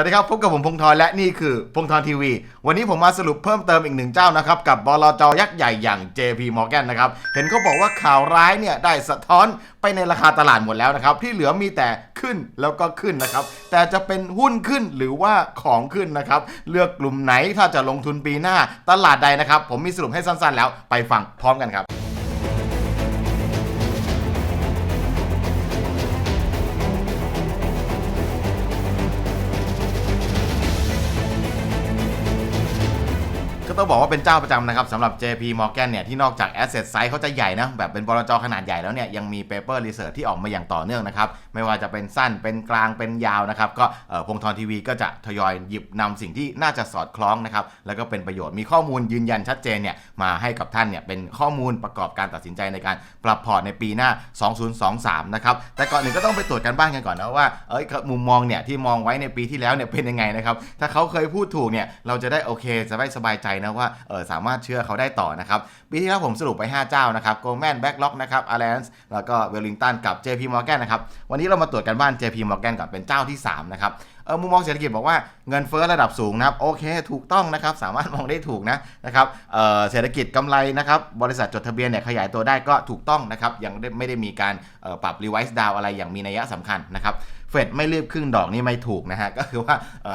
สวัสดีครับพบกับผมพงศ์ธรและนี่คือพงศ์ธรทีวี วันนี้ผมมาสรุปเพิ่มเติมอีกหนึ่งเจ้านะครับกับบลจยักษ์ใหญ่อย่าง JP Morgan นะครับเห็นเขาบอกว่าข่าวร้ายเนี่ยได้สะท้อนไปในราคาตลาดหมดแล้วนะครับที่เหลือมีแต่ขึ้นแล้วก็ขึ้นนะครับแต่จะเป็นหุ้นขึ้นหรือว่าของขึ้นนะครับเลือกกลุ่มไหนถ้าจะลงทุนปีหน้าตลาดใดนะครับผมมีสรุปให้สั้นๆ แล้วไปฟังพร้อมกันครับ ต้องบอกว่าเป็นเจ้าประจำนะครับสำหรับ JP Morgan เนี่ยที่นอกจาก Asset Size เขาจะใหญ่นะแบบเป็นบลจขนาดใหญ่แล้วเนี่ยยังมี Paper Research ที่ออกมาอย่างต่อเนื่องนะครับไม่ว่าจะเป็นสั้นเป็นกลางเป็นยาวนะครับก็พงทรทีวีก็จะทยอยหยิบนำสิ่งที่น่าจะสอดคล้องนะครับแล้วก็เป็นประโยชน์มีข้อมูลยืนยันชัดเจนเนี่ยมาให้กับท่านเนี่ยเป็นข้อมูลประกอบการตัดสินใจในการปรับพอร์ตในปีหน้า 2023 นะครับแต่ก่อนอื่นก็ต้องไปตรวจกันบ้านกันก่อนนะว่าเอ้ยมุมมองเนี่ยที่มองไว้ในปีที่แล้วเนี่ยเป็นยังไงนะครับถ้าเขาเคยพูดถูกเนี่ยเราจะได้โอเคจะได้สบายใจนะว่าเออสามารถเชื่อเขาได้ต่อนะครับปีที่แล้วผมสรุปไป 5 เจ้านะครับ Goldman Backlock นะครับ Allianz แล้วก็ Wellington กับ JP Morgan นะครับวันนี้เรามาตรวจกันบ้าน JP Morgan ก่อนเป็นเจ้าที่3นะครับเออมุมมองเศรษฐกิจบอกว่าเงินเฟ้อระดับสูงนะครับโอเค ถูกต้องนะครับสามารถมองได้ถูกนะนะครับเออเศรษฐกิจกำไรนะครับบริษัทจดทะเบียนเนี่ยขยายตัวได้ก็ถูกต้องนะครับยังไม่ได้มีการปรับ revise down อะไรอย่างมีนัยสำคัญนะครับ เฟดไม่รีบครึ่งดอกนี่ไม่ถูกนะฮะ ก็คือว่า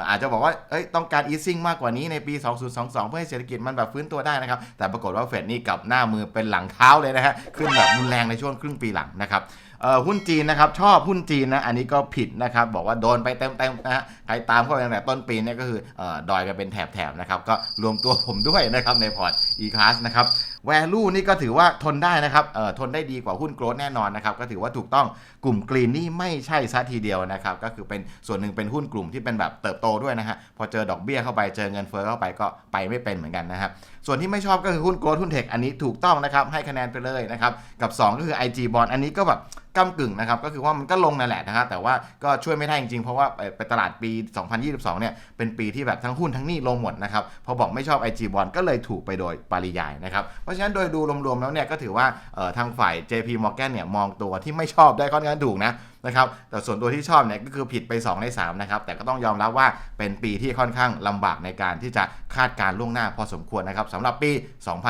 อาจจะบอกว่าเอ้ยต้องการ easing มากกว่านี้ในปี 2022 เพื่อให้เศรษฐกิจมันแบบฟื้นตัวได้นะครับ แต่ปรากฏว่าเฟดนี่กลับหน้ามือเป็นหลังเท้าเลยนะฮะ ขึ้นแบบรุนแรงในช่วงครึ่งปีหลังนะครับ หุ้นจีนนะครับ ชอบหุ้นจีนนะ อันนี้ก็ผิดนะครับ บอกว่าโดนไปเต็มๆนะฮะ ใครตามเข้าไปตั้งแต่ต้นปีเนี่ยก็คืออดอยกันเป็นแถบๆนะครับ ก็รวมตัวผมด้วยนะครับในพอร์ต e-class นะครับ value นี่ก็ถือว่าทนได้นะครับเอ่อทนได้ดีกว่าหุ้นโกลด์แน่นอนนะครับ ก็ถือว่าถูกต้อง กลุ่มกรีนนี่ไม่ใช่ซะทีเดียวนะครับ ก็คือเป็นส่วนหนึ่งเป็นหุ้นกลุ่มที่เป็นแบบเติบโตด้วยนะฮะ พอเจอดอกเบี้ยเข้าไป เจอเงินเฟ้อเข้าไปก็ไปไม่เป็นเหมือนกันนะครับ ส่วนที่ไม่ชอบก็คือหุ้นโกลด์หุ้นเทคอันนี้ถูกต้องนะครับให้คะแนนไปเลยนะครับกับ 2 ก็คือ IG bond อันนี้ก็แบบก้ากึ่งนะครับก็คือว่ามันก็ลงนั่นแหละนะครับแต่ว่าก็ช่วยไม่ได้จริงๆ เพราะว่าไปตลาดปี 2022 เนี่ยเป็นปีที่แบบทั้งหุ้นทั้งนี้ลงหมดนะครับพอบอกไม่ชอบ IG bond ก็เลยถูกไปโดยปริยายนะครับเพราะฉะนั้นโดยดูรวมๆแล้วเนี่ยก็ถือว่าทางฝ่าย JP Morgan เนี่ยมองตัวที่ไม่ชอบได้ค่อนข้างถูกนะนะครับแต่ส่วนตัวที่ชอบเนี่ยก็คือผิดไป 2 ใน3นะครับแต่ก็ต้องยอมรับว่าเป็นปีที่ค่อนข้างลำบากในการที่จะคาดการล่วงหน้าพอสมควรนะครับสำหรับปี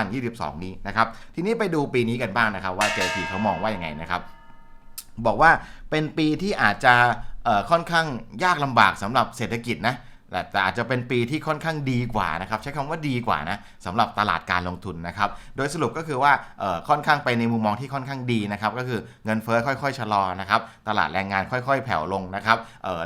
2022 นี้นะครับ ทีนี้ไปดูปีนี้กันบ้างนะครับ ว่า JP เขามองว่ายังไงนะครับ บอกว่าเป็นปีที่อาจจะค่อนข้างยากลำบากสำหรับเศรษฐกิจนะ แต่อาจจะเป็นปีที่ค่อนข้างดีกว่านะครับ ใช้คำว่าดีกว่านะสำหรับตลาดการลงทุนนะครับ โดยสรุปก็คือว่าค่อนข้างไปในมุมมองที่ค่อนข้างดีนะครับ ก็คือเงินเฟ้อค่อยๆชะลอนะครับ ตลาดแรงงานค่อยๆ แผ่วลงนะครับ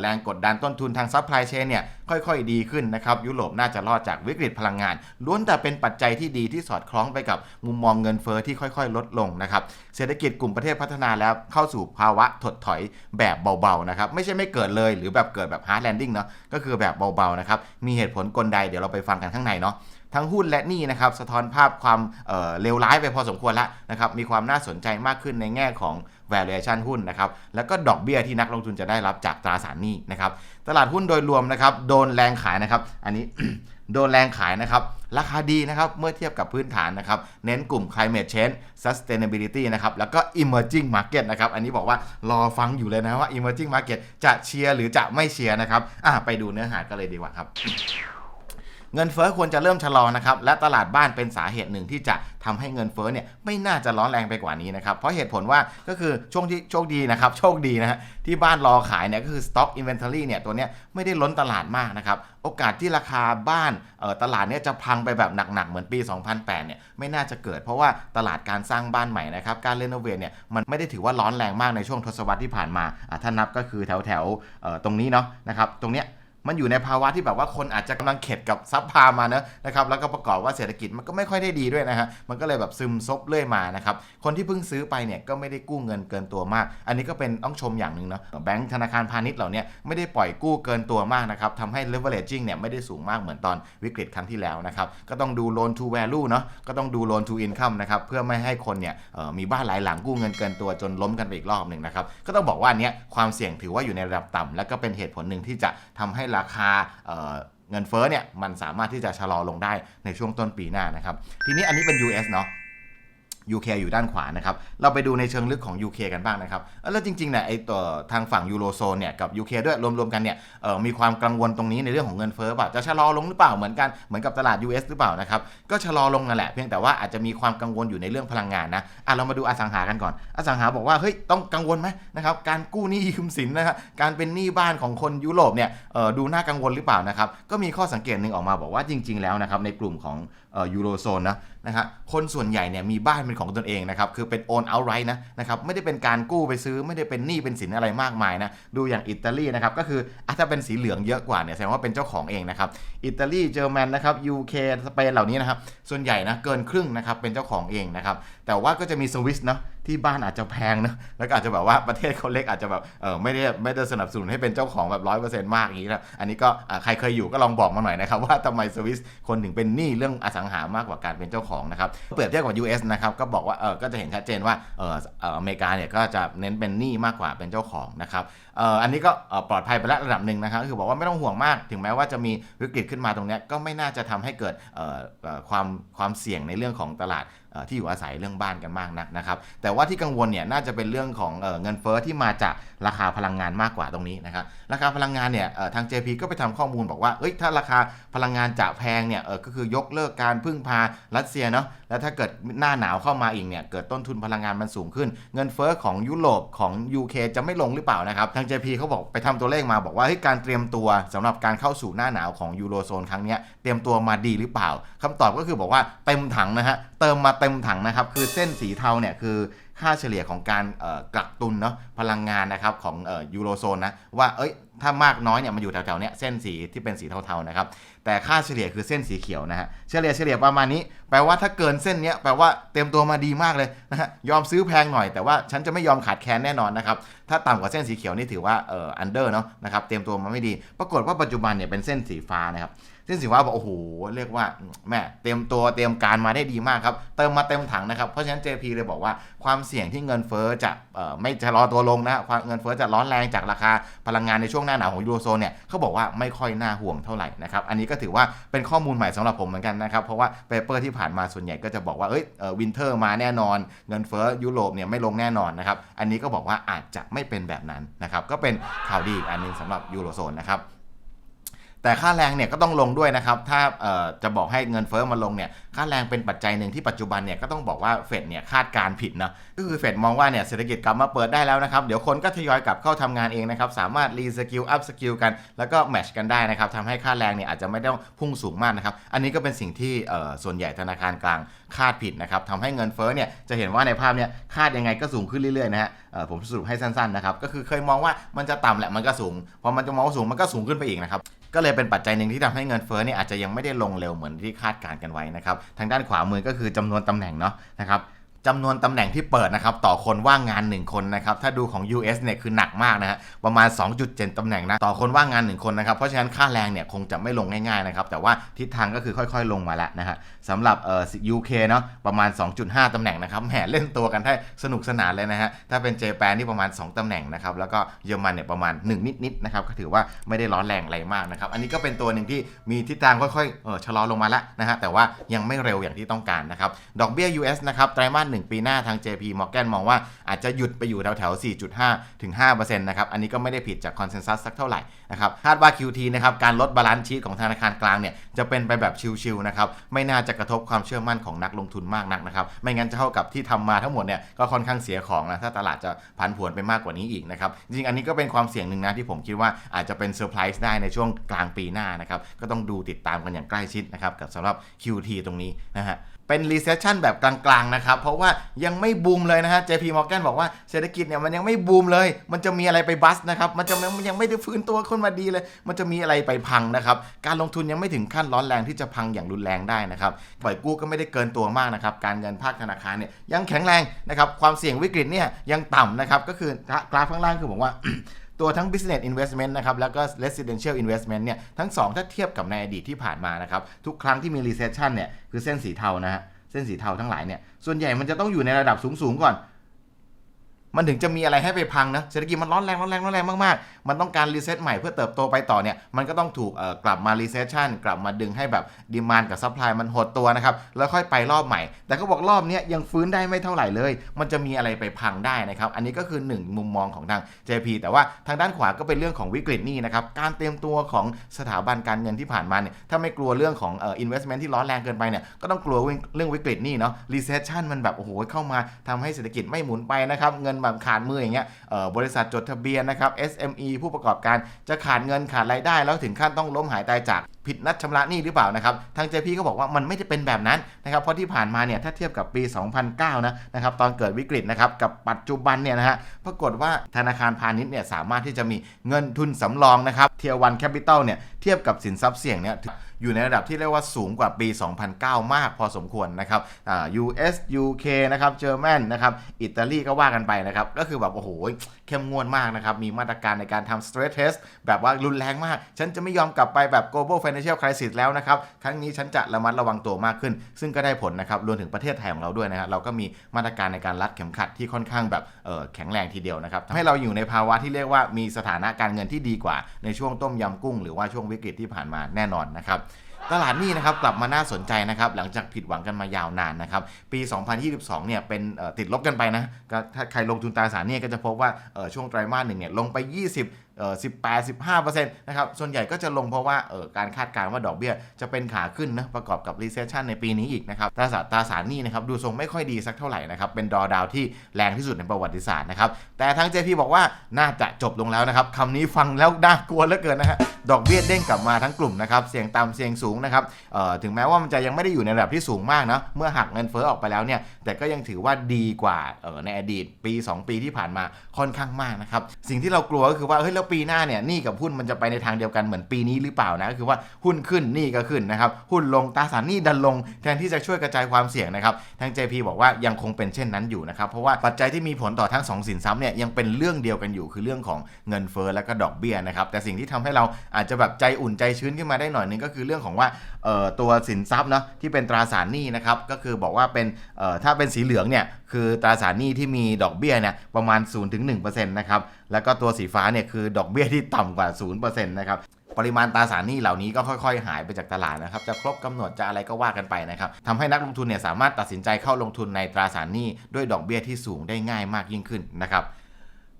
แรงกดดันต้นทุนทางซัพพลายเชนเนี่ยค่อยๆ ดีขึ้นนะครับ ยุโรปน่าจะรอดจากวิกฤตพลังงาน ล้วนแต่เป็นปัจจัยที่ดีที่สอดคล้องไปกับมุมมองเงินเฟ้อที่ค่อยๆ ลดลงนะครับ เศรษฐกิจกลุ่มประเทศพัฒนาแล้วเข้าสู่ภาวะถดถอยแบบเบาๆนะครับ ไม่ใช่ไม่เกิดเลยหรือแบบเกิดแบบ hard landing เนาะ ก็คือแบบเบาๆนะครับ มีเหตุผลกลใดเดี๋ยวเราไปฟังกันข้างในเนาะทั้งหุ้นและหนี้นะครับสะท้อนภาพความเเลวร้ายไปพอสมควรแล้วนะครับมีความน่าสนใจมากขึ้นในแง่ของ valuation หุ้นนะครับแล้วก็ดอกเบี้ยที่นักลงทุนจะได้รับจากตราสารหนี้นะครับตลาดหุ้นโดยรวมนะครับโดนแรงขายนะครับ อันนี้ โดนแรงขายนะครับ ราคาดีนะครับเมื่อเทียบกับพื้นฐานนะครับ เน้นกลุ่ม climate change sustainability นะครับ แล้วก็ emerging market นะครับ อันนี้บอกว่ารอฟังอยู่เลยนะว่า emerging market จะเชียร์หรือจะไม่เชียร์นะครับอะไปดูเนื้อหากันเลยดีกว่าครับ เงินเฟ้อควรจะเริ่มชะลอนะครับและตลาดบ้านเป็นสาเหตุหนึ่งที่จะทำให้เงินเฟ้อเนี่ยไม่น่าจะร้อนแรงไปกว่านี้นะครับเพราะเหตุผลว่าก็คือช่วงที่โชคดีนะครับโชคดีนะฮะที่บ้านรอขายเนี่ยก็คือ stock inventory เนี่ยตัวเนี้ยไม่ได้ล้นตลาดมากนะครับโอกาสที่ราคาบ้านเอ่อตลาดเนี่ยจะพังไปแบบหนักๆเหมือนปี 2008เนี่ยไม่น่าจะเกิดเพราะว่าตลาดการสร้างบ้านใหม่นะครับการเรโนเวทเนี่ยมันไม่ได้ถือว่าร้อนแรงมากในช่วงทศวรรษที่ผ่านมาอะถ้านับก็คือแถวแถวๆเอ่อตรงนี้เนาะนะครับตรงเนี้ย มันอยู่ในภาวะที่แบบว่าคนอาจจะกำลังเข็ดกับซับพามาเนอะนะครับแล้วก็ประกอบว่าเศรษฐกิจมันก็ไม่ค่อยได้ดีด้วยนะฮะมันก็เลยแบบซึมซบเรื่อยมานะครับคนที่เพิ่งซื้อไปเนี่ยก็ไม่ได้กู้เงินเกินตัวมาก อันนี้ก็เป็นต้องชมอย่างหนึ่งเนาะแบงก์ธนาคารพาณิชย์เหล่านี้ไม่ได้ปล่อยกู้เกินตัวมากนะครับทำให้ leveraging เนี่ยไม่ได้สูงมากเหมือนตอนวิกฤตครั้งที่แล้วนะครับก็ต้องดู loan to value เนาะก็ต้องดู loan to income นะครับเพื่อไม่ให้คนเนี่ยมีบ้านหลายหลังกู้เงินเกินตัวจนล้มกันไปอีกรอบหนึ่งนะครับก็ต้องบอกว่าเนี้ยความเสี่ยงถือว่าอยู่ในระดับต่ำและก็เป็นเหตุผลหนึ่งที่จะทำให้ราคาเเงินเฟ้อเนี่ยมันสามารถที่จะชะลอลงได้ในช่วงต้นปีหน้านะครับ ทีนี้อันนี้เป็น US เนาะ UK อยู่ด้านขวานะครับ เราไปดูในเชิงลึกของ UK กันบ้างนะครับ แล้วจริงๆเนี่ยไอ้ตัวทางฝั่งยูโรโซนเนี่ยกับ UK ด้วยรวมๆกันเนี่ยมีความกังวลตรงนี้ในเรื่องของเงินเฟ้อเปล่าจะชะลอลงหรือเปล่าเหมือนกันเหมือนกับตลาด US หรือเปล่านะครับก็ชะลอลงนั่นแหละเพียงแต่ว่าอาจจะมีความกังวลอยู่ในเรื่องพลังงานนะอะเรามาดูอสังหากันก่อน อสังหาบอกว่าเฮ้ยต้องกังวลไหมนะครับการกู้หนี้ยืมสินนะครับการเป็นหนี้บ้านของคนยุโรปเนี่ยดูน่ากังวลหรือเปล่านะครับก็มีข้อสังเกตหนึ่งออกมาบอกว่าจริง ๆแล้วนะครับในกลุ่มของ ยูโรโซนนะนะครับคนส่วนใหญ่เนี่ยมีบ้านเป็นของตนเองนะครับคือเป็นโอนเอาไรนะนะครับไม่ได้เป็นการกู้ไปซื้อไม่ได้เป็นหนี้เป็นสินอะไรมากมายนะดูอย่างอิตาลีนะครับก็คือถ้าเป็นสีเหลืองเยอะกว่าเนี่ยแสดงว่าเป็นเจ้าของเองนะครับอิตาลีเยอรมันนะครับยูเคสเปนเหล่านี้นะครับส่วนใหญ่นะเกินครึ่งนะครับเป็นเจ้าของเองนะครับแต่ว่าก็จะมีสวิสเนาะ ที่บ้านอาจจะแพงนะแล้วก็อาจจะแบบว่าประเทศเขาเล็กอาจจะแบบเออไม่ได้ไม่ได้สนับสนุนให้เป็นเจ้าของแบบร้อยเปอร์เซ็นต์มากอย่างนี้นะอันนี้ก็อะใครเคยอยู่ก็ลองบอกมาหน่อยนะครับว่าทำไมสวิสคนถึงเป็นหนี้เรื่องอสังหามากกว่าการเป็นเจ้าของนะครับเปรียบเทียบกับ US นะครับก็บอกว่าเออก็จะเห็นชัดเจนว่าเออเอ่ออเมริกาเนี่ยก็จะเน้นเป็นหนี้มากกว่าเป็นเจ้าของนะครับเอ่ออันนี้ก็เอ่อปลอดภัยไปแล้วระดับหนึ่งนะครับก็คือบอกว่าไม่ต้องห่วงมากถึงแม้ว่าจะมีวิกฤตขึ้นมาตรงเนี้ยก็ไม่น่าจะทำให้เกิดเอ่อเอ่อความความเสี่ยงในเรื่องของตลาดเอ่อ ที่อยู่อาศัยเรื่องบ้านกันมากนักนะครับ แต่ว่าที่กังวลเนี่ยน่าจะเป็นเรื่องของเออเงินเฟ้อที่มาจากราคาพลังงานมากกว่าตรงนี้นะครับราคาพลังงานเนี่ยทาง JP ก็ไปทำข้อมูลบอกว่าเอ้ยถ้าราคาพลังงานจะแพงเนี่ยก็คือยกเลิกการพึ่งพารัสเซียเนาะแล้วถ้าเกิดหน้าหนาวเข้ามาอีกเนี่ยเกิดต้นทุนพลังงานมันสูงขึ้น เงินเฟ้อของยุโรปของ UK จะไม่ลงหรือเปล่านะครับทาง JP เขาบอกไปทำตัวเลขมาบอกว่าเฮ้ยการเตรียมตัวสำหรับการเข้าสู่หน้าหนาวของยูโรโซนครั้งนี้เตรียมตัวมาดีหรือเปล่าคำตอบก็คือบอกว่าเต็มถังนะฮะเติมมาเต็ม็มถังนะครับ คือเส้นสีเทาเนี่ยคือค่าเฉลี่ยของการกักตุนเนาะพลังงานนะครับของออยูโรโซนนะว่าเอ้ยถ้ามากน้อยเนี่ยมันอยู่แถวๆเนี้ยเส้นสีที่เป็นสีเทาๆนะครับแต่ค่าเฉลี่ยคือเส้นสีเขียวนะฮะเฉลี่ยเฉลี่ยประมาณนี้ แปลว่าถ้าเกินเส้นเนี้ยแปลว่าเตรียมตัวมาดีมากเลยนะฮะยอมซื้อแพงหน่อยแต่ว่าฉันจะไม่ยอมขาดแคลนแน่นอนนะครับถ้าต่ำกว่าเส้นสีเขียวนี่ถือว่าเอ่ออันเดอร์เนาะนะครับเตรียมตัวมาไม่ดี ปรากฏว่าปัจจุบันเนี่ยเป็นเส้นสีฟ้านะครับ เส้นสีฟ้าบอกโอ้โหเรียกว่าแม่เตรียมตัวเตรียมการมาได้ดีมากครับ เติมมาเต็มถังนะครับเพราะฉะนั้น JP เลยบอกว่าความเสี่ยงที่เงินเฟ้อจะไม่ชะลอตัวลงนะความเงินเฟ้อจะร้อนแรงจากราคาพลังงานในช่วงหน้าหนาวของยูโรโซนเนี่ยเขาบอกว่าไม่ค่อยน่าห่วงเท่าไหร่นะครับอันนี้ก็ถือว่าเป็นข้อมูลใหม่สำหรับผมเหมือนกันนะครับเพราะว่าเปเปอร์ที่ผ่านมาส่วนใหญ่ก็จะบอกว่าเอ้ยวินเทอร์มาแน่นอน เงินเฟ้อยุโรปเนี่ยไม่ลงแน่นอนนะครับอันนี้ก็บอกว่าอาจจะไม่เป็นแบบนั้นนะครับก็เป็นข่าวดีอีกอันหนึงสำหรับยูโรโซนนะครับ แต่ค่าแรงเนี่ยก็ต้องลงด้วยนะครับ ถ้าจะบอกให้เงินเฟ้อมาลงเนี่ยค่าแรงเป็นปัจจัยหนึ่งที่ปัจจุบันเนี่ยก็ต้องบอกว่าเฟดเนี่ยคาดการผิดนะก็คือเฟดมองว่าเนี่ยเศรษฐกิจกลับมาเปิดได้แล้วนะครับ เดี๋ยวคนก็ทยอยกลับเข้าทำงานเองนะครับ สามารถรีสกิลอัพสกิลกัน แล้วก็แมชกันได้นะครับทำให้ค่าแรงเนี่ยอาจจะไม่ต้องพุ่งสูงมากนะครับ อันนี้ก็เป็นสิ่งที่ส่วนใหญ่ธนาคารกลางคาดผิดนะครับทำให้เงินเฟ้อเนี่ยจะเห็นว่าในภาพเนี่ยคาดยังไงก็สูงขึ้นเรื่อยๆนะฮะผมสรุปให้สั้นๆนะครับก็คือเคยมองว่ามันจะต่ำแหละมันก็สูงพอมันจะมองว่าสูงมันก็สูงขึ้นไปอีกนะครับก็เลยเป็นปัจจัยหนึ่งที่ทำให้เงินเฟ้อเนี่ยอาจจะยังไม่ได้ลงเร็วเหมือนที่คาดการณ์กันไว้นะครับ ทางด้านขวามือก็คือจำนวนตำแหน่งเนาะนะครับ จำนวนตำแหน่งที่เปิดนะครับต่อคนว่างงาน 1 คนนะครับถ้าดูของ US เนี่ยคือหนักมากนะฮะประมาณ 2.7ตำแหน่งนะต่อคนว่างงาน 1 คนนะครับเพราะฉะนั้นค่าแรงเนี่ยคงจะไม่ลงง่ายๆนะครับแต่ว่าทิศทางก็คือค่อยๆ ลงมาแล้วนะฮะสำหรับเอ่อ UK เนาะประมาณ 2.5ตำแหน่งนะครับแหมเล่นตัวกันได้สนุกสนานเลยนะฮะถ้าเป็นเจแปนนี่ประมาณ 2ตำแหน่งนะครับแล้วก็เยอรมันเนี่ยประมาณ 1 นิดๆนะครับก็ถือว่าไม่ได้ร้อนแรงอะไรมากนะครับอันนี้ก็เป็นตัวหนึ่งที่มีทิศทางค่อยๆเออชะลอลงมาแล้วนะฮะแต่ว่ายังไม่เร็วอย่างที่ต้องการนะครับดอกเบี้ย US นะครับไตรมาส1 ปีหน้าทาง JP Morgan มองว่าอาจจะหยุดไปอยู่แถวๆ4.5 ถึง5%นะครับอันนี้ก็ไม่ได้ผิดจากคอนเซนแซสสักเท่าไหร่นะครับคาดว่า QT นะครับการลดบาลานซ์ชีตของธนาคารกลางเนี่ยจะเป็นไปแบบชิลๆนะครับไม่น่าจะกระทบความเชื่อมั่นของนักลงทุนมากนักนะครับไม่งั้นจะเท่ากับที่ทำมาทั้งหมดเนี่ยก็ค่อนข้างเสียของนะถ้าตลาดจะผันผวนไปมากกว่านี้อีกนะครับจริงอันนี้ก็เป็นความเสี่ยงหนึ่งนะที่ผมคิดว่าอาจจะเป็นเซอร์ไพรส์ได้ในช่วงกลางปีหน้านะครับก็ต้องดูติดตามกันอย่างใกล้ชิดนะครับกับสำหรับ QT ตรงนี้นะฮะ เป็น recession แบบกลางๆนะครับ เพราะว่ายังไม่บูมเลยนะฮะ JP Morgan บอกว่าเศรษฐกิจเนี่ยมันยังไม่บูมเลย มันจะมีอะไรไปบัสนะครับ มันจะมันยังไม่ได้ฟื้นตัวขึ้นมาดีเลย มันจะมีอะไรไปพังนะครับ การลงทุนยังไม่ถึงขั้นร้อนแรงที่จะพังอย่างรุนแรงได้นะครับ ปล่อยกู้ก็ไม่ได้เกินตัวมากนะครับ การเงินภาคธนาคารเนี่ยยังแข็งแรงนะครับ ความเสี่ยงวิกฤตเนี่ยยังต่ำนะครับ ก็คือกราฟข้างล่างคือบอกว่า ตัวทั้ง business investment นะครับแล้วก็ residential investment เนี่ยทั้งสองถ้าเทียบกับในอดีตที่ผ่านมานะครับทุกครั้งที่มี recession เนี่ยคือเส้นสีเทานะฮะเส้นสีเทาทั้งหลายเนี่ยส่วนใหญ่มันจะต้องอยู่ในระดับสูงๆก่อน มันถึงจะมีอะไรให้ไปพังนะเศรษฐกิจมันร้อนแรงร้อนแรงร้อนแรงมากๆ มันต้องการรีเซ็ตใหม่เพื่อเติบโตไปต่อเนี่ยมันก็ต้องถูกกลับมารีเซชชันกลับมาดึงให้แบบดีมานกับซัพพลายมันหดตัวนะครับแล้วค่อยไปรอบใหม่ แต่เขาบอกรอบนี้ยังฟื้นได้ไม่เท่าไหร่เลย มันจะมีอะไรไปพังได้นะครับอันนี้ก็คือหนึ่งมุมมองของทาง JP แต่ว่าทางด้านขวาก็เป็นเรื่องของวิกฤตนี่นะครับการเตรียมตัวของสถาบันการเงินที่ผ่านมาเนี่ยถ้าไม่กลัวเรื่องของเอ่อ investment ที่ร้อนแรงเกินไปเนี่ยก็ต้องกลัวเรื่องวิกฤตนี่เนาะ recession มันแบบโอ้โหเข้ามาทำให้เศรษฐกิจไม่หมุนไปนะครับเงินแบบขาดมืออย่างเงี้ยบริษัทจดทะเบียนนะครับ SME ผู้ประกอบการจะขาดเงินขาดรายได้ แล้วถึงขั้นต้องล้มหายตายจาก ผิดนัดชำระหนี้หรือเปล่านะครับทาง JP ก็บอกว่ามันไม่ได้เป็นแบบนั้นนะครับเพราะที่ผ่านมาเนี่ยถ้าเทียบกับปี 2009 นะนะครับตอนเกิดวิกฤตนะครับกับปัจจุบันเนี่ยนะฮะปรากฏว่าธนาคารพาณิชย์เนี่ยสามารถที่จะมีเงินทุนสำรองนะครับเทียวันแคปิตอลเนี่ยเทียบกับสินทรัพย์เสี่ยงเนี่ยอยู่ในระดับที่เรียกว่าสูงกว่าปี 2009 มากพอสมควรนะครับอ่า US UK นะครับเจอร์แมนนะครับ อิตาลีก็ว่ากันไปนะครับ ก็คือแบบโอ้โห เข้มงวดมากนะครับ มีมาตรการในการทำ stress test แบบว่ารุนแรงมาก ฉันจะไม่ยอมกลับไปแบบ global financial crisis แล้วนะครับ ครั้งนี้ฉันจะระมัดระวังตัวมากขึ้น ซึ่งก็ได้ผลนะครับรวมถึงประเทศไทยของเราด้วยนะครับเราก็มีมาตรการในการรัดเข็มขัดที่ค่อนข้างแบบแข็งแรงทีเดียวนะครับทำให้เราอยู่ในภาวะที่เรียกว่ามีสถานะการเงินที่ดีกว่าในช่วงต้มยำกุ้ง หรือว่าช่วงวิกฤตที่ผ่านมาแน่นอนนะครับ ตลาดนี้นะครับกลับมาน่าสนใจนะครับหลังจากผิดหวังกันมายาวนานนะครับปี 2022 เนี่ยเป็นติดลบกันไปนะถ้าใครลงทุนตราสารนี้ก็จะพบว่าช่วงไตรมาสหนึ่งเนี่ยลงไป 20เอ่อ18 15%นะครับ ส่วนใหญ่ก็จะลงเพราะว่าเอ่อการคาดการณ์ว่าดอกเบี้ยจะเป็นขาขึ้นนะ ประกอบกับ recession ในปีนี้อีกนะครับ ตราสารตราสารนี้นะครับดูทรงไม่ค่อยดีสักเท่าไหร่นะครับ เป็นดอดาวที่แรงที่สุดในประวัติศาสตร์นะครับ แต่ทาง JP บอกว่าน่าจะจบลงแล้วนะครับ คำนี้ฟังแล้วน่ากลัวเหลือเกินนะฮะ ดอกเบี้ยเด้งกลับมาทั้งกลุ่มนะครับเสี่ยงต่ำเสี่ยงสูงนะครับถึงแม้ว่ามันจะยังไม่ได้อยู่ในระดับที่สูงมากนะเมื่อหักเงินเฟ้อออกไปแล้วเนี่ยแต่ก็ยังถือว่าดีกว่าในอดีตปี 2 ปีที่ผ่านมาค่อนข้างมากนะครับสิ่งที่เรากลัวก็คือว่าเฮ้ยแล้วปีหน้าเนี่ยหนี่กับหุ้นมันจะไปในทางเดียวกันเหมือนปีนี้หรือเปล่านะก็คือว่าหุ้นขึ้นหนี่ก็ขึ้นนะครับหุ้นลงตราสารหนี้ดันลง แทนที่จะช่วยกระจายความเสี่ยงนะครับทาง JP บอกว่ายังคงเป็นเช่นนั้นอยู่นะครับเพราะว่าปัจจัยที่มีผลต่อทั้งสองสินทรัพย์เนี่ยยังเป็นเรื่องเดียวกันอยู่คือเรื่องของเงินเฟ้อและก็ดอกเบี้ยนะครับแต่สิ่งที่ทำให้เราอาจจะแบบใจอุ่นใจชื้นขึ้นมาได้หน่อยนึงก็คือเรื่องของว่าตัวสินทรัพย์เนาะที่เป็นตราสารหนี้นะครับก็คือบอกว่าเป็นถ้าเป็นสีเหลืองเนี่ยคือตราสารหนี้ที่มีดอกเบี้ยเนี่ยประมาณ 0-1%นะครับแล้วก็ตัวสีฟ้าเนี่ยคือดอกเบี้ยที่ต่ำกว่า 0%นะครับปริมาณตราสารหนี้เหล่านี้ก็ค่อยๆ หายไปจากตลาดนะครับ จะครบกำหนดจะอะไรก็ว่ากันไปนะครับทำให้นักลงทุนเนี่ยสามารถตัดสินใจเข้าลงทุนในตราสารหนี้ด้วยดอกเบี้ยที่สูงได้ง่ายมากยิ่งขึ้นนะครับ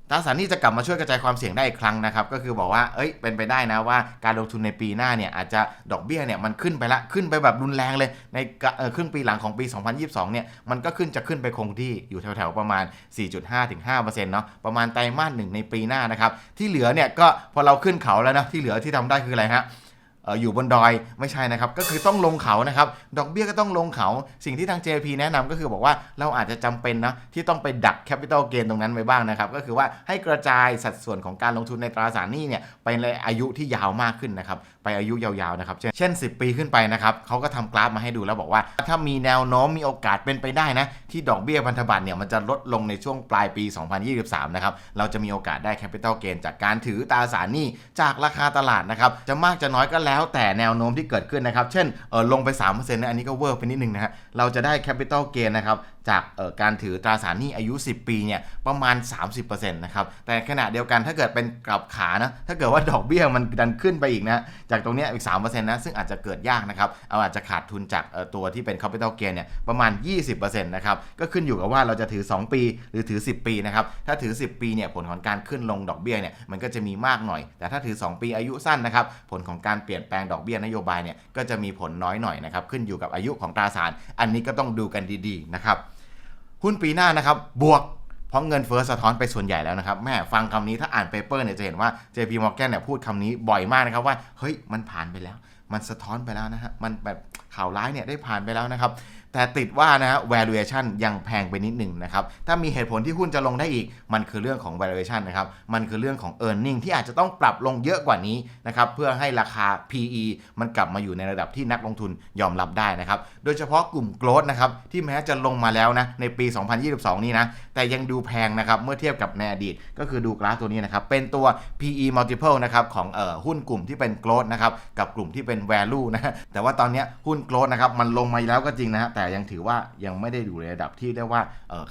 ตราสารนี้จะกลับมาช่วยกระจายความเสี่ยงได้อีกครั้งนะครับ ก็คือบอกว่า เอ้ย เป็นไปได้นะว่าการลงทุนในปีหน้าเนี่ยอาจจะดอกเบี้ยเนี่ยมันขึ้นไปละ ขึ้นไปแบบรุนแรงเลย ในครึ่งปีหลังของปี 2022 เนี่ย มันก็ขึ้นจะขึ้นไปคงที่อยู่แถวๆประมาณ 4.5-5%เนาะ ประมาณไตรมาสหนึ่งในปีหน้านะครับ ที่เหลือเนี่ยก็พอเราขึ้นเขาแล้วนะ ที่เหลือที่ทำได้คืออะไรฮะ อยู่บนดอยไม่ใช่นะครับ ก็คือต้องลงเขานะครับ ดอกเบี้ยก็ต้องลงเขา สิ่งที่ทาง JP แนะนำก็คือบอกว่าเราอาจจะจำเป็นนะที่ต้องไปดักแคปิตอลเกนตรงนั้นไว้บ้างนะครับ ก็คือว่าให้กระจายสัดส่วนของการลงทุนในตราสารหนี้เนี่ยไปในอายุที่ยาวมากขึ้นนะครับไปอายุยาวๆนะครับเช่น 10 ปีขึ้นไปนะครับเขาก็ทำกราฟมาให้ดูแล้วบอกว่า ถ้ามีแนวโน้มมีโอกาสเป็นไปได้นะที่ดอกเบี้ยพันธบัตรเนี่ยมันจะลดลงในช่วงปลายปี 2023 นะครับเราจะมีโอกาสได้แคปิตอลเกนจากการถือตราสารหนี้จากราคาตลาดนะครับจะมากจะน้อยก็แล้วแล้วแต่แนวโน้มที่เกิดขึ้นนะครับ เช่นเออลงไป 3%นะอันนี้ก็เวอร์ไปนิดนึงนะฮะเราจะได้แคปิตอลเกนนะครับ จากการถือตราสารหนี้อายุ 10 ปีเนี่ยประมาณ 30%นะครับ แต่ขณะเดียวกันถ้าเกิดเป็นกลับขานะ ถ้าเกิดว่าดอกเบี้ยมันดันขึ้นไปอีกนะ จากตรงนี้อีก 3%นะ ซึ่งอาจจะเกิดยากนะครับเอาอาจจะขาดทุนจากตัวที่เป็น capital gain เนี่ยประมาณ 20%นะครับ ก็ขึ้นอยู่กับว่าเราจะถือ 2 ปี หรือถือ 10 ปีนะครับ ถ้าถือ 10 ปีเนี่ยผลของการขึ้นลงดอกเบี้ยเนี่ยมันก็จะมีมากหน่อย แต่ถ้าถือ 2 ปีอายุสั้นนะครับ ผลของการเปลี่ยนแปลงดอกเบี้ยนโยบายเนี่ยก็จะมีผลน้อยหน่อยนะครับ ขึ้นอยู่กับอายุของตราสาร อันนี้ก็ต้องดูกันดีๆนะครับ หุ้นปีหน้านะครับบวกเพราะเงินเฟ้อสะท้อนไปส่วนใหญ่แล้วนะครับแม่ฟังคำนี้ถ้าอ่านเปเปอร์เนี่ยจะเห็นว่า JP Morgan เนี่ยพูดคำนี้บ่อยมากนะครับว่าเฮ้ยมันผ่านไปแล้ว มันสะท้อนไปแล้วนะฮะมันแบบข่าวร้ายเนี่ยได้ผ่านไปแล้วนะครับ แต่ติดว่านะฮะ valuation ยังแพงไปนิดหนึ่งนะครับ ถ้ามีเหตุผลที่หุ้นจะลงได้อีก มันคือเรื่องของ valuation นะครับ มันคือเรื่องของ earning ที่อาจจะต้องปรับลงเยอะกว่านี้นะครับ เพื่อให้ราคา PE มันกลับมาอยู่ในระดับที่นักลงทุนยอมรับได้นะครับ โดยเฉพาะกลุ่ม growth นะครับ ที่แม้จะลงมาแล้วนะ ในปี 2022 นี้นะ แต่ยังดูแพงนะครับ เมื่อเทียบกับในอดีต ก็คือดูกราฟตัวนี้นะครับ เป็นตัว PE multiple นะครับของเอ่อหุ้นกลุ่มที่เป็น growth นะครับ กับกลุ่มที่เป็น value นะ แต่ว่าตอนนี้หุ้น growth นะครับ มันลงมาแล้วก็จริงนะฮะแต่ยังถือว่ายังไม่ได้อยู่ในระดับที่เรียกว่า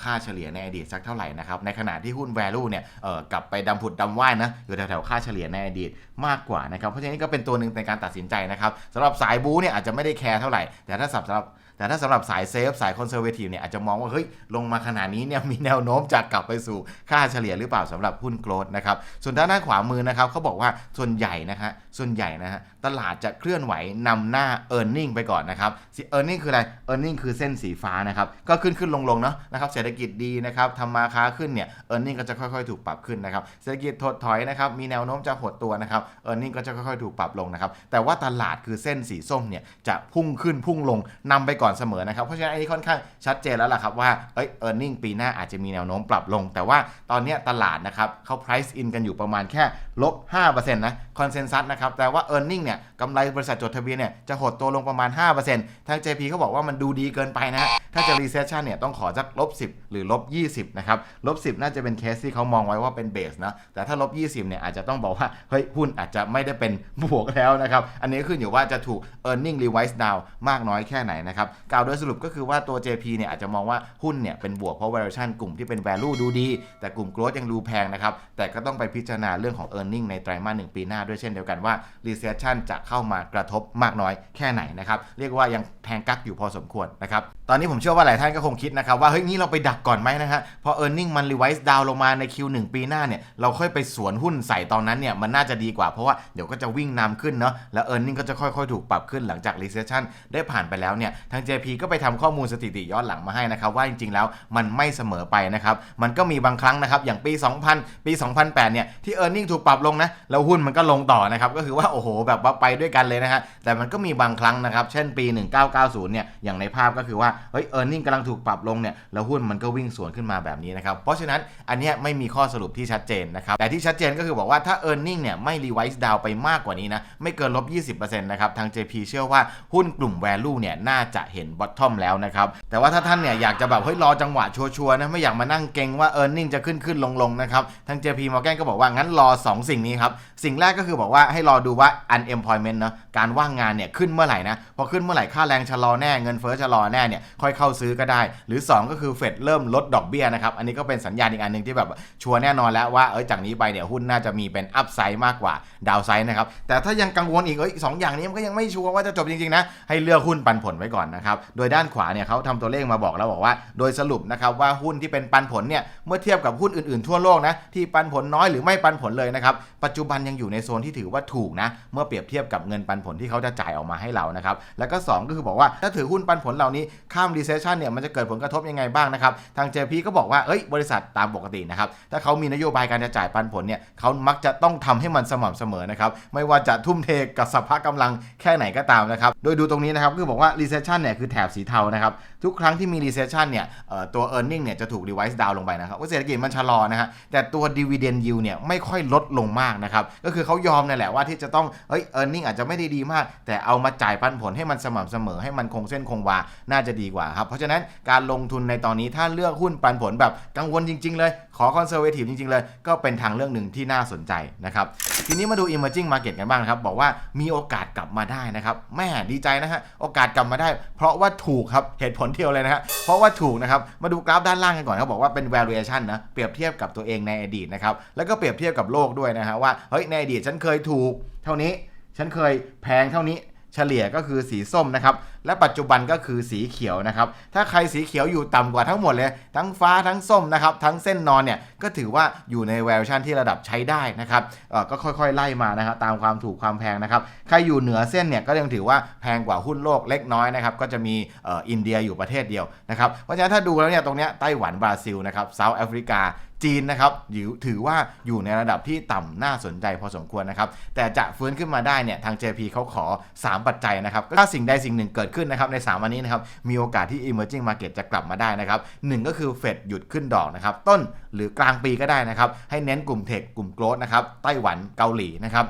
ค่าเฉลี่ยในอดีตสักเท่าไหร่นะครับ ในขณะที่หุ้น value เนี่ยกลับไปดำผุดดำว่ายนะอยู่แถวๆค่าเฉลี่ยในอดีตมากกว่านะครับ เพราะฉะนั้นก็เป็นตัวหนึ่งในการตัดสินใจนะครับสำหรับสายบูเนี่ยอาจจะไม่ได้แคร์เท่าไหร่ แต่ถ้าสำหรับแต่ถ้าสำหรับสายเซฟสายคอนเซอร์เวทีฟเนี่ยอาจจะมองว่าเฮ้ยลงมาขนาดนี้เนี่ยมีแนวโน้มจะกลับไปสู่ค่าเฉลี่ยหรือเปล่าสำหรับหุ้นโกลดนะครับส่วนด้านหน้าขวามือนะครับเขาบอกว่าส่วนใหญ่นะฮะส่วนใหญ่นะฮะ ตลาดจะเคลื่อนไหวนำหน้า e a r n i n g ไปก่อนนะครับ e a r n i n g คืออะไร e a r n i n g คือเส้นสีฟ้านะครับ ก็ขึ้นขึ้นลงลงเนาะนะครับ เศรษฐกิจดีนะครับทำมาค้าขึ้นเนี่ย e a r n i n g ก็จะค่อยๆ ถูกปรับขึ้นนะครับ เศรษฐกิจถดถอยนะครับ มีแนวโน้มจะหดตัวนะครับ e a r n i n g ก็จะค่อยๆ ถูกปรับลงนะครับ แต่ว่าตลาดคือเส้นสีส้มเนี่ยจะพุ่งขึ้นพุ่งลงนำไปก่อนเสมอนะครับ เพราะฉะนั้นอันนี้ค่อนข้างชัดเจนแล้วล่ะครับว่าเอ้ย e a r n i n g ปีหน้าอาจจะมีแนวโน้มปรับลง แต่ว่าตอนนี้ตลาดนะครับเขา price in กันอยู่ประมาณแค่ลบ5%นะ consensus นะครับแต่ว่า e a r n i n g เนี่ยกำไรบริษัทจดทะเบียนเนี่ยจะหดตัวลงประมาณ 5%ทาง JP เขาบอกว่ามันดูดีเกินไปนะฮะถ้าจะ recession เนี่ยต้องขอสักลบ10 หรือลบ 20 นะครับลบ 10 น่าจะเป็นเคสที่เขามองไว้ว่าเป็นเบสนะแต่ถ้าลบ 20 เนี่ยอาจจะต้องบอกว่าเฮ้ยหุ้นอาจจะไม่ได้เป็นบวกแล้วนะครับ อันนี้ขึ้นอยู่ว่าจะถูก earning revise down มากน้อยแค่ไหนนะครับกล่าวโดยสรุปก็คือว่าตัว JP เนี่ยอาจจะมองว่าหุ้นเนี่ยเป็นบวกเพราะ valuation กลุ่มที่เป็น value ดูดี แต่กลุ่ม growth ยังดูแพงนะครับแต่ก็ต้องไปพิจารณาเรื่องของ earning ในไตรมาสหนึ่งปีหน้าด้วยเช่นเดียวกันว่า recession จะเข้ามากระทบมากน้อยแค่ไหนนะครับ เรียกว่ายังแทงกักอยู่พอสมควรนะครับ ตอนนี้ผมเชื่อว่าหลายท่านก็คงคิดนะครับว่าเฮ้ยนี่เราไปดักก่อนไหมนะฮะพอ earning มัน revise down ลงมาใน Q1 ปีหน้าเนี่ยเราค่อยไปสวนหุ้นใส่ตอนนั้นเนี่ยมันน่าจะดีกว่าเพราะว่าเดี๋ยวก็จะวิ่งนำขึ้นเนาะแล้ว earning ก็จะค่อยๆ ถูกปรับขึ้นหลังจาก recession ได้ผ่านไปแล้วเนี่ยทาง JP ก็ไปทำข้อมูลสถิติย้อนหลังมาให้นะครับว่าจริงๆแล้วมันไม่เสมอไปนะครับมันก็มีบางครั้งนะครับอย่างปี 2000 ปี 2008 เนี่ยที่ earning ถูกปรับลงนะแล้วหุ้นมันก็ลงต่อนะครับก็คือว่าโอ้โหแบบว่าไปด้วยกันเลยนะฮะแต่มันก็มีบางครั้งนะครับ เช่นปี 1990 เนี่ยอย่างในภาพก็คือว่าเฮ้ย earning กำลังถูกปรับลงเนี่ยแล้วหุ้นมันก็วิ่งสวนขึ้นมาแบบนี้นะครับเพราะฉะนั้นอันนี้ไม่มีข้อสรุปที่ชัดเจนนะครับแต่ที่ชัดเจนก็คือบอกว่าถ้า earning เนี่ยไม่ revise down ไปมากกว่านี้นะไม่เกินลบ 20%นะครับทาง JP เชื่อว่าหุ้นกลุ่ม value เนี่ยน่าจะเห็น bottom แล้วนะครับแต่ว่าถ้าท่านเนี่ยอยากจะแบบเฮ้ยรอจังหวะชัวร์ๆนะไม่อยากมานั่งเก่งว่า earning จะขึ้นขึ้นลงลงนะครับทาง JP Morgan ก็บอกว่างั้นรอ 2 สิ่งนี้ครับสิ่งแรกก็คือบอกว่าให้รอดูว่า u n e เนาะการว่างงานเนี่ยขึ้นเมื่อไหร่นะพอขึ้นเมื่อไหร่ค่าแรงชะลอแน่เงินเฟ้อชะลอแน่เนี่ยค่อยเข้าซื้อก็ได้ หรือ 2 ก็คือเฟดเริ่มลดดอกเบี้ยนะครับอันนี้ก็เป็นสัญญาณอีกอันหนึ่งที่แบบชัวร์แน่นอนแล้วว่าเอ้ยจากนี้ไปเนี่ยหุ้นน่าจะมีเป็นอัพไซด์มากกว่าดาวไซด์นะครับแต่ถ้ายังกังวลอีกเอ้ยสองอย่างนี้มันก็ยังไม่ชัวร์ว่าจะจบจริงๆนะให้เลือกหุ้นปันผลไว้ก่อนนะครับโดยด้านขวาเนี่ยเขาทำตัวเลขมาบอกแล้วบอกว่า โดยสรุปนะครับว่าหุ้นที่เป็นปันผลเนี่ยเมื่อเทียบกับหุ้นอื่นๆทั่วโลกนะที่ปันผลน้อยหรือไม่ปันผลเลยนะครับปัจจุบันยังอยู่ในโซนที่ถือว่าถูกนะเมื่อเปรียบเทียบกับเงินปันผลที่เขาจะจ่ายออกมาให้เรานะครับแล้วก็ 2 ก็คือบอกว่าถ้าถือหุ้นปันผลเหล่านี้ข้าม recession เนี่ยมันจะเกิดผลกระทบยังไงบ้างนะครับทาง JP ก็บอกว่าเอ้ยบริษัทตามปกตินะครับถ้าเขามีนโยบายการจะจ่ายปันผลเนี่ยเขามักจะต้องทำให้มันสม่ำเสมอนะครับไม่ว่าจะทุ่มเทกับสภาพกำลังแค่ไหนก็ตามนะครับโดยดูตรงนี้นะครับคือบอกว่า recession เนี่ยคือแถบสีเทานะครับทุกครั้งที่มี recession เนี่ยเอ่อตัว earning เนี่ยจะถูก revise down ลงไปนะครับว่าเศรษฐกิจมันชะลอนะฮะแต่ตัว dividend yield เนี่ยไม่ค่อยลดลงมากนะครับก็คือเขายอมนั่นแหละว่าที่จะต้องเอ้ย earning อาจจะไม่ได้ดีมาก แต่เอามาจ่ายปันผลให้มันสม่ำเสมอให้มันคงเส้นคงวา น่าจะดีกว่าครับ เพราะฉะนั้นการลงทุนในตอนนี้ถ้าเลือกหุ้นปันผลแบบกังวลจริง ๆ เลย ขอ conservative จริง ๆ เลย ก็เป็นทางเลือกหนึ่งที่น่าสนใจนะครับ ทีนี้มาดู emerging market กันบ้างนะครับ บอกว่ามีโอกาสกลับมาได้นะครับแม่ดีใจนะฮะโอกาสกลับมาได้ เพราะว่าถูกครับเหตุผลเดียวเลยนะฮะเพราะว่าถูกนะครับมาดูกราฟด้านล่างกันก่อนเขาบอกว่าเป็น valuation นะเปรียบเทียบกับตัวเองในอดีตนะครับแล้วก็เปรียบเทียบกับโลกด้วยนะฮะว่าเฮ้ยในอดีตฉันเคยถูก เท่านี้ฉันเคยแพงเท่านี้ เฉลี่ยก็คือสีส้มนะครับ และปัจจุบันก็คือสีเขียวนะครับ ถ้าใครสีเขียวอยู่ต่ำกว่าทั้งหมดเลย ทั้งฟ้าทั้งส้มนะครับ ทั้งเส้นนอนเนี่ยก็ถือว่าอยู่ใน valuation ที่ระดับใช้ได้นะครับก็ค่อยๆ ไล่มานะครับ ตามความถูกความแพงนะครับ ใครอยู่เหนือเส้นเนี่ยก็ยังถือว่าแพงกว่าหุ้นโลกเล็กน้อยนะครับ ก็จะมีอินเดียอยู่ประเทศเดียวนะครับ เพราะฉะนั้นถ้าดูแล้วเนี่ยตรงเนี้ยไต้หวันบราซิลนะครับเซาท์แอฟริกาจีนนะครับอยู่ถือว่าอยู่ในระดับที่ต่ำน่าสนใจพอสมควรนะครับ แต่จะฟื้นขึ้นมาได้เนี่ยทาง JP เขาขอ 3 ปัจจัยนะครับถ้าสิ่งใดสิ่งหนึ่งเกิดขึ้นนะครับใน 3 วันนี้นะครับมีโอกาสที่ emerging market จะกลับมาได้นะครับหนึ่งก็คือเฟดหยุดขึ้นดอกนะครับต้นหรือกลางปีก็ได้นะครับให้เน้นกลุ่มเทคกลุ่มโกลด์นะครับไต้หวันเกาหลีนะครับ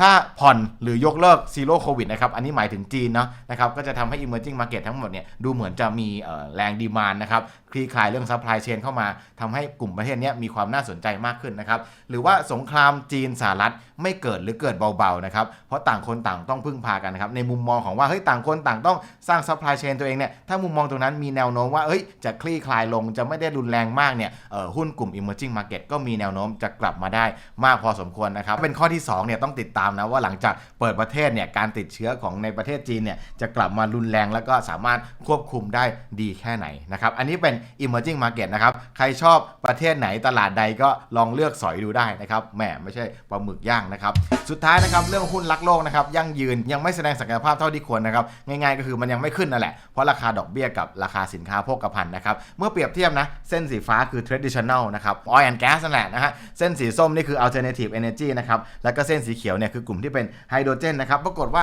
ถ้าผ่อนหรือยกเลิกซีโร่โควิดนะครับ อันนี้หมายถึงจีนเนาะนะครับ ก็จะทำให้ emerging market ทั้งหมดเนี่ยดูเหมือนจะมีแรงดีมานนะครับคลี่คลายเรื่องซัพพลายเชนเข้ามาทำให้กลุ่มประเทศนี้มีความน่าสนใจมากขึ้นนะครับหรือว่าสงครามจีนสหรัฐไม่เกิดหรือเกิดเบาๆนะครับเพราะต่างคนต่างต้องพึ่งพากันนะครับในมุมมองของว่าเฮ้ยต่างคนต่างต้องสร้างซัพพลายเชนตัวเองเนี่ยถ้ามุมมองตรงนั้นมีแนวโน้มว่าเอ้ยจะคลี่คลายลงจะไม่ได้รุนแรงมากเนี่ยหุ้นกลุ่ม emerging market ก็มีแนวโน้มจะกลับมาได้มากพอสมควรนะครับเป็นข้อที่2เนี่ยต้องติดตามนะว่าหลังจากเปิดประเทศเนี่ยการติดเชื้อของในประเทศจีนเนี่ยจะกลับมารุนแรงแล้วก็สามารถควบคุมได้ดีแค่ไหนนะครับอันนี้เป็น emerging market นะครับ ใครชอบประเทศไหนตลาดใดก็ลองเลือกสอยดูได้นะครับ แหมไม่ใช่ปลาหมึกย่างนะครับ สุดท้ายนะครับเรื่องหุ้นรักโลกนะครับยั่งยืนยังไม่แสดงศักยภาพเท่าที่ควรนะครับ ง่ายๆก็คือมันยังไม่ขึ้นนั่นแหละ เพราะราคาดอกเบี้ยกับราคาสินค้าโภคภัณฑ์นะครับ เมื่อเปรียบเทียบนะ เส้นสีฟ้าคือ traditional นะครับ oil and gas นั่นแหละนะฮะ เส้นสีส้มนี่คือ alternative energy นะครับ แล้วก็เส้นสีเขียวเนี่ยคือกลุ่มที่เป็นไฮโดรเจนนะครับ ปรากฏว่า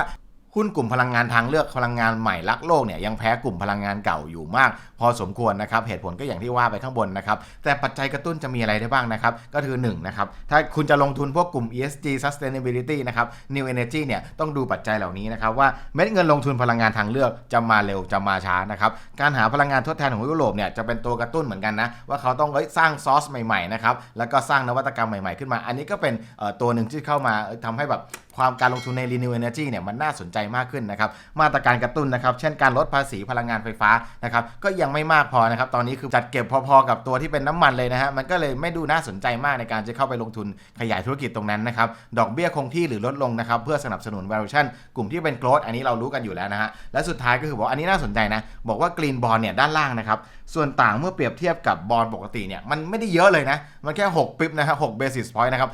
หุ้นกลุ่มพลังงานทางเลือกพลังงานใหม่รักโลกเนี่ยยังแพ้กลุ่มพลังงานเก่าอยู่มาก พอสมควรนะครับเหตุผลก็อย่างที่ว่าไปข้างบนนะครับแต่ปัจจัยกระตุ้นจะมีอะไรได้บ้างนะครับก็คือ1นะครับถ้าคุณจะลงทุนพวกกลุ่ม ESG sustainability นะครับ New Energy เนี่ยต้องดูปัจจัยเหล่านี้นะครับว่าเม็ดเงินลงทุนพลังงานทางเลือกจะมาเร็วจะมาช้านะครับการหาพลังงานทดแทนของยุโรปเนี่ยจะเป็นตัวกระตุ้นเหมือนกันนะว่าเขาต้องเอ้ยสร้างซอสใหม่ๆนะครับแล้วก็สร้างนวัตกรรมใหม่ๆขึ้นมา อันนี้ก็เป็นตัวหนึ่งที่เข้ามาเอ้ยทำให้แบบ ความการลงทุนใน Renew Energy เนี่ยมันน่าสนใจมากขึ้นนะครับมาตรการกระตุ้นนะครับเช่นการลดภาษีพลังงานไฟฟ้านะครับก็ยังไม่มากพอนะครับตอนนี้คือจัดเก็บพอๆ กับตัวที่เป็นน้ำมันเลยนะฮะมันก็เลยไม่ดูน่าสนใจมากในการจะเข้าไปลงทุนขยายธุรกิจตรงนั้นนะครับดอกเบี้ยคงที่หรือลดลงนะครับเพื่อสนับสนุน valuation กลุ่มที่เป็น growth อันนี้เรารู้กันอยู่แล้วนะฮะและสุดท้ายก็คือบอกอันนี้น่าสนใจนะบอกว่า green bond เนี่ยด้านล่างนะครับส่วนต่างเมื่อเปรียบเทียบกับบอลปกติเนี่ยมันไม่ได้เยอะเลยนะ มันแค่ 6ปิ๊บนะครับ6 basis point นะครับ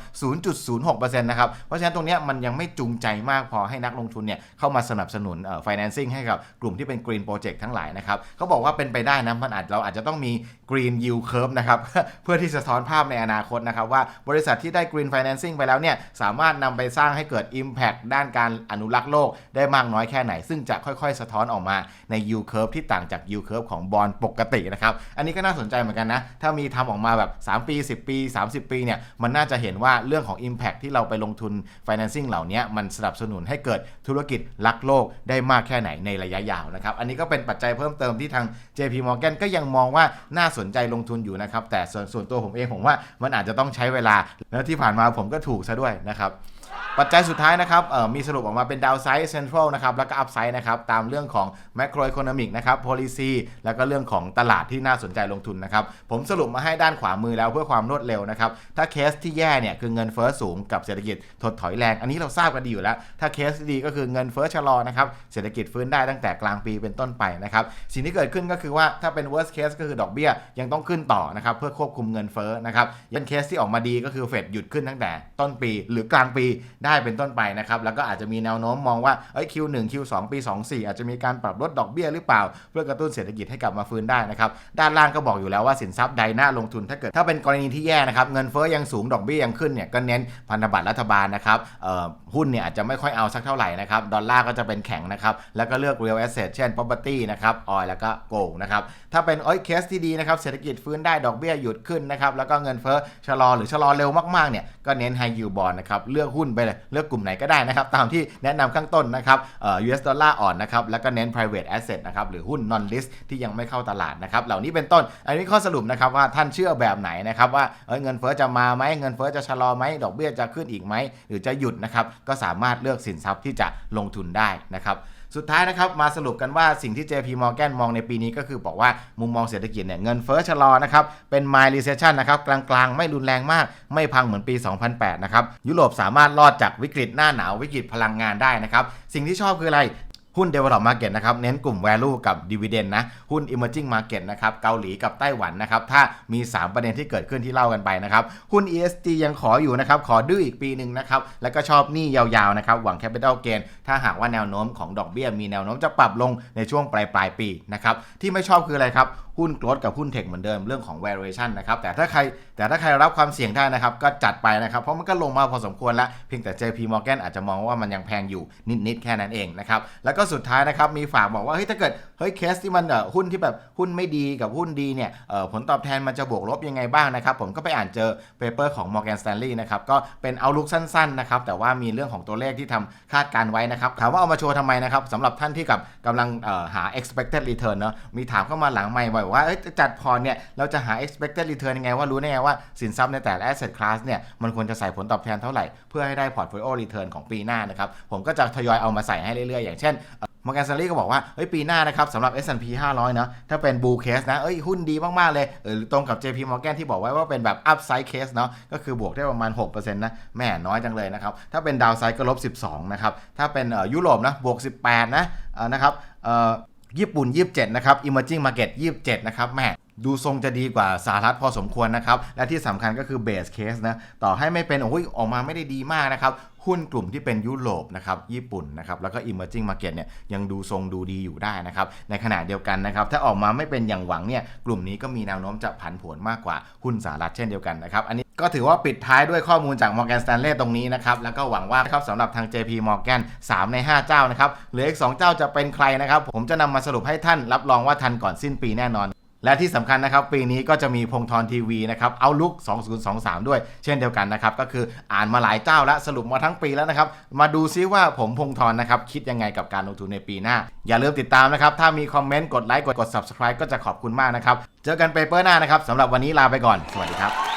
0.06%นะครับ เพราะฉะนั้นตรงนี้มันยังไม่จูงใจมากพอให้นักลงทุนเนี่ยเข้ามาสนับสนุนเอ่อ financing ให้กับกลุ่มที่เป็น green project ทั้งหลายนะครับเขาบอกว่าเป็นไปได้นะมันอาจเราอาจจะต้องมี green yield curve นะครับ เพื่อที่จะสะท้อนภาพในอนาคตนะครับ ว่าบริษัทที่ได้ green financing ไปแล้วเนี่ย สามารถนำไปสร้างให้เกิด impact ด้านการอนุรักษ์โลกได้มากน้อยแค่ไหน ซึ่งจะค่อยๆ สะท้อนออกมาใน yield curve ที่ต่างจาก yield curve ของบอลปกตินะครับ อันนี้ก็น่าสนใจเหมือนกันนะ ถ้ามีทำออกมาแบบ 3 ปี 10 ปี 30 ปีเนี่ย มันน่าจะเห็นว่าเรื่องของ impact ที่เราไปลงทุน financing เหล่านี้มันสนับสนุนให้เกิดธุรกิจรักโลกได้มากแค่ไหนในระยะยาวนะครับ อันนี้ก็เป็นปัจจัยเพิ่มเติมที่ทาง JP Morgan ก็ยังมองว่าน่าสนนใจลงทุนอยู่นะครับ แต่ส่วนส่วนตัวผมเองผมว่ามันอาจจะต้องใช้เวลาแล้วที่ผ่านมาผมก็ถูกซะด้วยนะครับ ปัจจัยสุดท้ายนะครับเอ่อมีสรุปออกมาเป็นดาวไซด์เซ็นทรัลนะครับแล้วก็อัพไซด์นะครับตามเรื่องของ macro economic นะครับ policy แล้วก็เรื่องของตลาดที่น่าสนใจลงทุนนะครับผมสรุปมาให้ด้านขวามือแล้วเพื่อความรวดเร็วนะครับถ้าเคสที่แย่เนี่ยคือเงินเฟ้อสูงกับเศรษฐกิจถดถอยแรง อันนี้เราทราบกันดีอยู่แล้ว ถ้าเคสดีก็คือเงินเฟ้อชะลอนะครับเศรษฐกิจฟื้นได้ตั้งแต่กลางปีเป็นต้นไปนะครับสิ่งที่เกิดขึ้นก็คือว่าถ้าเป็น worst case ก็คือดอกเบี้ยยังต้องขึ้นต่อนะครับเพื่อควบคุมเงินเฟ้อนะครับยันเคสที่ออกมาดีก็คือเฟดหยุดขึ้นตั้งแต่ต้นปี หรือกลางปีได้เป็นต้นไปนะครับ แล้วก็อาจจะมีแนวโน้มมองว่าเอ้ย Q1 Q2 ปี 24 อาจจะมีการปรับลดดอกเบี้ยหรือเปล่า เพื่อกระตุ้นเศรษฐกิจให้กลับมาฟื้นได้นะครับ ด้านล่างก็บอกอยู่แล้วว่าสินทรัพย์ใดน่าลงทุนถ้าเกิดถ้าเป็นกรณีที่แย่นะครับเงินเฟ้อยังสูงดอกเบี้ยยังขึ้นเนี่ยก็เน้นพันธบัตรรัฐบาลนะครับหุ้นเนี่ยอาจจะไม่ค่อยเอาสักเท่าไหร่นะครับดอลลาร์ก็จะเป็นแข็งนะครับแล้วก็เลือก real asset เช่น property นะครับออยแล้วก็ gold นะครับถ้าเป็นเอ้ยเคสที่ดีนะครับเศรษฐกิจฟื้นได้ดอกเบี้ยหยุดขึ้นนะครับแล้วก็เงินเฟ้อชะลอหรือชะลอเร็วมากๆเนี่ยก็เน้น high yield bond นะครับเลือกหุ้นไปเลย เลือกกลุ่มไหนก็ได้นะครับ ตามที่แนะนำข้างต้นนะครับเอ่อ US ดอลลาร์อ่อนนะครับ แล้วก็เน้น private asset นะครับ หรือหุ้น non list ที่ยังไม่เข้าตลาดนะครับ เหล่านี้เป็นต้น อันนี้ข้อสรุปนะครับว่าท่านเชื่อแบบไหนนะครับว่าเเงินเฟ้อจะมาไหมเงินเฟ้อจะชะลอไหมดอกเบี้ยจะขึ้นอีกไหมหรือจะหยุดนะครับก็สามารถเลือกสินทรัพย์ที่จะลงทุนได้นะครับ สุดท้ายนะครับมาสรุปกันว่าสิ่งที่ JP Morgan มองในปีนี้ก็คือบอกว่ามุมมองเศรษฐกิจเนี่ยเงินเฟ้อชะลอนะครับเป็น mild recession นะครับกลางๆ ไม่รุนแรงมาก ไม่พังเหมือนปี 2008 นะครับยุโรปสามารถรอดจากวิกฤตหน้าหนาววิกฤตพลังงานได้นะครับสิ่งที่ชอบคืออะไร หุ้น develop market นะครับเน้นกลุ่ม value กับ dividend นะหุ้น emerging market นะครับเกาหลีกับไต้หวันนะครับถ้ามี 3 ประเด็นที่เกิดขึ้นที่เล่ากันไปนะครับหุ้น ESG ยังขออยู่นะครับขอดื้ออีกปีหนึ่งนะครับแล้วก็ชอบหนี้ยาวๆนะครับหวัง capital gain ถ้าหากว่าแนวโน้มของดอกเบี้ยมีแนวโน้มจะปรับลงในช่วงปลายปลายปีนะครับที่ไม่ชอบคืออะไรครับหุ้นโกลดกับหุ้นเทคเหมือนเดิมเรื่องของ valuation นะครับแต่ถ้าใครแต่ถ้าใครรับความเสี่ยงได้นะครับก็จัดไปนะครับ เพราะมันก็ลงมาพอสมควรแล้ว เพียงแต่ JP Morgan อาจจะมองว่ามันยังแพงอยู่นิดๆแค่นั้นเองนะครับแล้วก็สุดท้ายนะครับมีฝากบอกว่าเฮ้ยถ้าเกิด ฮ้ยเคสที่มันหุ้นที่แบบหุ้นไม่ดีกับหุ้นดีเนี่ยผลตอบแทนมันจะบวกลบยังไงบ้างนะครับ ผมก็ไปอ่านเจอเปเปอร์ของ Morgan Stanley นะครับก็เป็นเอาลุกสั้นๆนะครับแต่ว่ามีเรื่องของตัวเลขที่ทำคาดการไว้นะครับถามว่าเอามาโชว์ทำไมนะครับสำหรับท่านที่กับกำลังหา expected return เนอะมีถามเข้ามาหลังไม่บ่อกว่าจะจัดพอร์ตเนี่ยเราจะหา expected return ยังไงว่ารู้ได้ไงว่าสินทรัพย์ในแต่ละ asset class เนี่ยมันควรจะใส่ผลตอบแทนเท่าไหร่เพื่อให้ได้ portfolio return ของปีหน้านะครับผมก็จะทยอยเอามาใส่ให้เรื่อยๆ อย่างเช่น มอร์แกนซารีก็บอกว่าเฮ้ยปีหน้านะครับสำหรับ S&P 500 เนาะถ้าเป็นบูเคสนะเอ้ยหุ้นดีมาก ๆ เลยเออตรงกับ JP Morgan ที่บอกไว้ว่าเป็นแบบอัพไซด์เคสเนาะก็คือบวกได้ประมาณ 6%นะแหม่น้อยจังเลยนะครับ ถ้าเป็นดาวไซด์ก็ลบ 12 นะครับ ถ้าเป็นเอ่อยุโรปนะบวก 18 นะเอ่อนะครับเอ่อญี่ปุ่น 27 นะครับ emerging market 27 นะครับแหม่ ดูทรงจะดีกว่าสหรัฐพอสมควรนะครับ และที่สำคัญก็คือ base case นะต่อให้ไม่เป็นโอ้ยออกมาไม่ได้ดีมากนะครับ หุ้นกลุ่มที่เป็นยุโรปนะครับญี่ปุ่นนะครับแล้วก็ emerging market เนี่ยยังดูทรงดูดีอยู่ได้นะครับ ในขณะเดียวกันนะครับ ถ้าออกมาไม่เป็นอย่างหวังเนี่ยกลุ่มนี้ก็มีแนวโน้มจะผันผวนมากกว่าหุ้นสหรัฐเช่นเดียวกันนะครับอันนี้ก็ถือว่าปิดท้ายด้วยข้อมูลจาก Morgan Stanley ตรงนี้นะครับ แล้วก็หวังว่าครับสำหรับทาง JP Morgan 3 ใน 5 เจ้านะครับเหลืออีก 2 เจ้าจะเป็นใครนะครับ ผมจะนำมาสรุปให้ท่านรับรองว่าทันก่อนสิ้นปีแน่นอน และที่สำคัญนะครับปีนี้ก็จะมีพงทรทีวีนะครับเอาลุก2023 ด้วย เช่นเดียวกันนะครับก็คืออ่านมาหลายเจ้าแล้วสรุปมาทั้งปีแล้วนะครับมาดูซิว่าผมพงทรนะครับคิดยังไงกับการลงทุนในปีหน้า อย่าลืมติดตามนะครับถ้ามีคอมเมนต์กดไลค์กดกด subscribe ก็จะขอบคุณมากนะครับเจอกันเปเปอร์หน้านะครับสำหรับวันนี้ลาไปก่อน สวัสดีครับ